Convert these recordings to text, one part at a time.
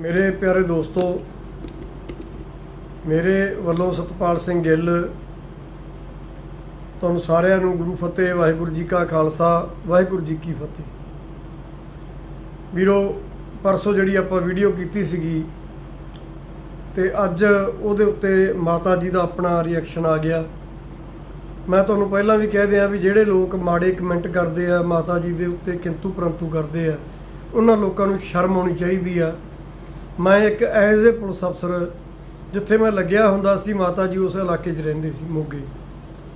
ਮੇਰੇ ਪਿਆਰੇ ਦੋਸਤੋ, ਮੇਰੇ ਵੱਲੋਂ ਸਤਪਾਲ ਸਿੰਘ ਗਿੱਲ, ਤੁਹਾਨੂੰ ਸਾਰਿਆਂ ਨੂੰ ਗੁਰੂ ਫਤਿਹ, ਵਾਹਿਗੁਰੂ ਜੀ ਕਾ ਖਾਲਸਾ, ਵਾਹਿਗੁਰੂ ਜੀ ਕੀ ਫਤਿਹ। ਵੀਰੋ, ਪਰਸੋਂ ਜਿਹੜੀ ਆਪਾਂ ਵੀਡੀਓ ਕੀਤੀ ਸੀਗੀ, ਤੇ ਅੱਜ ਉਹਦੇ ਉੱਤੇ ਮਾਤਾ ਜੀ ਦਾ ਆਪਣਾ ਰਿਐਕਸ਼ਨ ਆ ਗਿਆ। ਮੈਂ ਤੁਹਾਨੂੰ ਪਹਿਲਾਂ ਵੀ ਕਹਿ ਦਿਆਂ ਵੀ ਜਿਹੜੇ ਲੋਕ ਮਾੜੇ ਕਮੈਂਟ ਕਰਦੇ ਆ, ਮਾਤਾ ਜੀ ਦੇ ਉੱਤੇ ਕਿੰਤੂ ਪਰੰਤੂ ਕਰਦੇ ਆ, ਉਹਨਾਂ ਲੋਕਾਂ ਨੂੰ ਸ਼ਰਮ ਆਉਣੀ ਚਾਹੀਦੀ ਆ। ਮੈਂ ਇੱਕ ਐਜ਼ ਅ ਪੁਲਿਸ ਅਫਸਰ ਜਿੱਥੇ ਮੈਂ ਲੱਗਿਆ ਹੁੰਦਾ ਸੀ, ਮਾਤਾ ਜੀ ਉਸ ਇਲਾਕੇ 'ਚ ਰਹਿੰਦੇ ਸੀ, ਮੋਗੇ।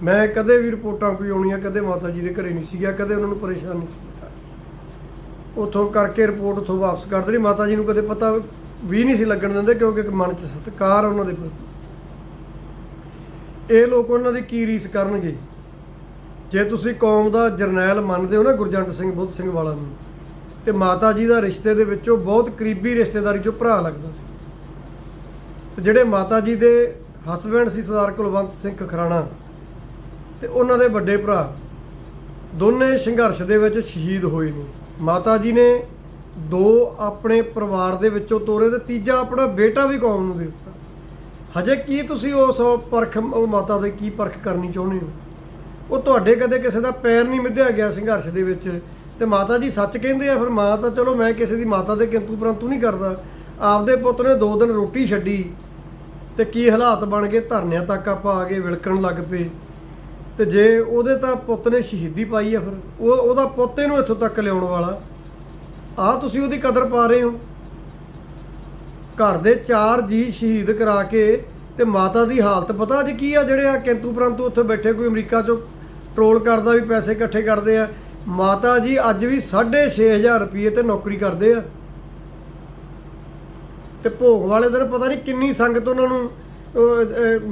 ਮੈਂ ਕਦੇ ਵੀ ਰਿਪੋਰਟਾਂ ਕੋਈ ਆਉਣੀਆਂ, ਕਦੇ ਮਾਤਾ ਜੀ ਦੇ ਘਰੇ ਨਹੀਂ ਸੀਗਾ, ਕਦੇ ਉਹਨਾਂ ਨੂੰ ਪਰੇਸ਼ਾਨ ਨਹੀਂ ਸੀ ਕੀਤਾ ਉਥੋਂ ਕਰਕੇ ਰਿਪੋਰਟ ਉਥੋਂ ਵਾਪਸ ਕਰ ਦੇਣੀ ਮਾਤਾ ਜੀ ਨੂੰ ਕਦੇ ਪਤਾ ਵੀ ਨਹੀਂ ਸੀ ਲੱਗਣ ਦਿੰਦੇ, ਕਿਉਂਕਿ ਇੱਕ ਮਨ 'ਚ ਸਤਿਕਾਰ ਉਹਨਾਂ ਦੇ ਪ੍ਰਤੀ। ਇਹ ਲੋਕ ਉਹਨਾਂ ਦੀ ਕੀ ਰੀਸ ਕਰਨਗੇ? ਜੇ ਤੁਸੀਂ ਕੌਮ ਦਾ ਜਰਨੈਲ ਮੰਨਦੇ ਹੋ ਨਾ, ਗੁਰਜੰਟ ਸਿੰਘ ਬੁੱਧ ਸਿੰਘ ਵਾਲਾ ਨੂੰ ਤੇ ਮਾਤਾ ਜੀ ਦਾ ਰਿਸ਼ਤੇ ਦੇ ਵਿੱਚੋਂ ਬਹੁਤ ਕਰੀਬੀ ਰਿਸ਼ਤੇਦਾਰੀ ਚੋਂ ਭਰਾ ਲੱਗਦਾ ਸੀ। ਤੇ ਜਿਹੜੇ ਮਾਤਾ ਜੀ ਦੇ ਹਸਬੈਂਡ ਸੀ ਸਰਦਾਰ ਕੁਲਵੰਤ ਸਿੰਘ ਖਰਾਣਾ ਤੇ ਉਹਨਾਂ ਦੇ ਵੱਡੇ ਭਰਾ, ਦੋਨੇ ਸੰਘਰਸ਼ ਦੇ ਵਿੱਚ ਸ਼ਹੀਦ ਹੋਏ ਨੇ। ਮਾਤਾ ਜੀ ਨੇ ਦੋ ਆਪਣੇ ਪਰਿਵਾਰ ਦੇ ਵਿੱਚੋਂ ਤੋਰੇ ਤੇ ਤੀਜਾ ਆਪਣਾ ਬੇਟਾ ਵੀ ਕੌਮ ਨੂੰ ਦੇ ਦਿੱਤਾ। ਹਜੇ ਕੀ ਤੁਸੀਂ ਉਸ ਪਰਖ, ਉਹ ਮਾਤਾ ਦੇ ਕੀ ਪਰਖ ਕਰਨੀ ਚਾਹੁੰਦੇ ਹੋ? ਉਹ ਤੁਹਾਡੇ ਕਦੇ ਕਿਸੇ ਦਾ ਪੈਰ ਨਹੀਂ ਮਿੱਧਿਆ ਗਿਆ ਸੰਘਰਸ਼ ਦੇ ਵਿੱਚ। ਤੇ ਮਾਤਾ ਜੀ ਸੱਚ ਕਹਿੰਦੇ ਆ, ਫਿਰ ਮਾਂ ਤਾਂ ਚਲੋ ਮੈਂ ਕਿਸੇ ਦੀ ਮਾਤਾ ਦੇ ਕਿੰਤੂ ਪਰੰਤੂ ਨਹੀਂ ਕਰਦਾ। ਆਪਦੇ ਪੁੱਤ ਨੇ ਦੋ ਦਿਨ ਰੋਟੀ ਛੱਡੀ ਤੇ ਕੀ ਹਾਲਾਤ ਬਣ ਗਏ? ਧਰਨਿਆਂ ਤੱਕ ਆਪਾਂ ਆ ਗਏ, ਵਿਲਕਣ ਲੱਗ ਪਏ। ਤੇ ਜੇ ਉਹਦੇ ਤਾਂ ਪੁੱਤ ਨੇ ਸ਼ਹੀਦੀ ਪਾਈ ਆ ਫਿਰ, ਉਹ ਉਹਦਾ ਪੁੱਤ ਇਹਨੂੰ ਇੱਥੋਂ ਤੱਕ ਲਿਆਉਣ ਵਾਲਾ। ਆ ਤੁਸੀਂ ਉਹਦੀ ਕਦਰ ਪਾ ਰਹੇ ਹੋ। ਘਰ ਦੇ ਚਾਰ ਜੀ ਸ਼ਹੀਦ ਕਰਾ ਕੇ ਤੇ ਮਾਤਾ ਦੀ ਹਾਲਤ ਪਤਾ ਅੱਜ ਕੀ ਆ? ਜਿਹੜੇ ਆ ਕਿੰਤੂ ਪਰੰਤੂ ਉੱਥੇ ਬੈਠੇ, ਕੋਈ ਅਮਰੀਕਾ ਚੋਂ ਟਰੋਲ ਕਰਦਾ ਵੀ ਪੈਸੇ ਇਕੱਠੇ ਕਰਦੇ ਆ। ਮਾਤਾ ਜੀ ਅੱਜ ਵੀ 6500 ਰੁਪਏ ਤੇ ਨੌਕਰੀ ਕਰਦੇ ਆ। ਤੇ ਭੋਗ ਵਾਲੇ ਦਿਨ ਪਤਾ ਨਹੀਂ ਕਿੰਨੀ ਸੰਗਤ ਉਹਨਾਂ ਨੂੰ